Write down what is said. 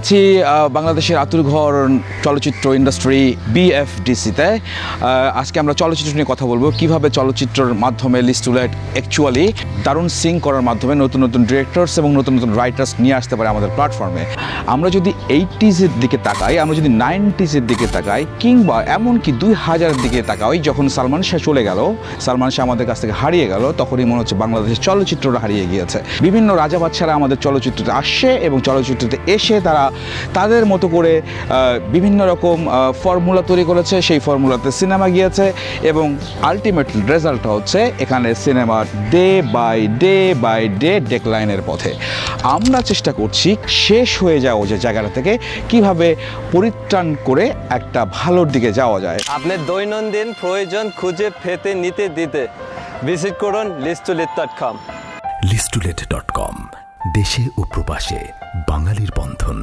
আছি বাংলাদেশের আতুরঘর চলচ্চিত্র ইন্ডাস্ট্রি বিএফডিসিতে আজকে আমরা চলচ্চিত্র নিয়ে কথা বলব। কীভাবে চলচ্চিত্রের মাধ্যমে লিস্টুলেট অ্যাকচুয়ালি দারুণ সিং করার মাধ্যমে নতুন নতুন ডিরেক্টরস এবং নতুন নতুন রাইটার্স নিয়ে আসতে পারে আমাদের প্ল্যাটফর্মে আমরা যদি এইটিজের দিকে তাকাই, আমরা যদি নাইনটিজের দিকে তাকাই, কিংবা এমনকি দুই হাজারের দিকে তাকাই, যখন সালমান শাহ চলে গেল, সালমান শাহ আমাদের কাছ থেকে হারিয়ে গেল, তখনই মনে হচ্ছে বাংলাদেশের চলচ্চিত্রটা হারিয়ে গিয়েছে। বিভিন্ন রাজা বাচ্চারা আমাদের চলচ্চিত্রতে আসছে এবং চলচ্চিত্রতে এসে তারা তাদের মতো করে বিভিন্ন রকম ফর্মুলা তৈরি করেছে। সেই ফর্মুলাতে সিনেমা গিয়েছে এবং আলটিমেট রেজাল্টটা হচ্ছে এখানে cinema day by day by day ডেকলাইনের পথে। আমরা চেষ্টা করছি শেষ হয়ে যাওয়া যে জায়গাটা থেকে কীভাবে পরিত্রাণ করে একটা ভালোর দিকে যাওয়া যায়। আপনার দৈনন্দিন প্রয়োজন খুঁজে পেতে নিতে দিতে ভিজিট করুন লিস্টুলিট ডট কম লিস্টুলেট ডট কম দেশে ও প্রবাসে বাঙালির বন্ধন।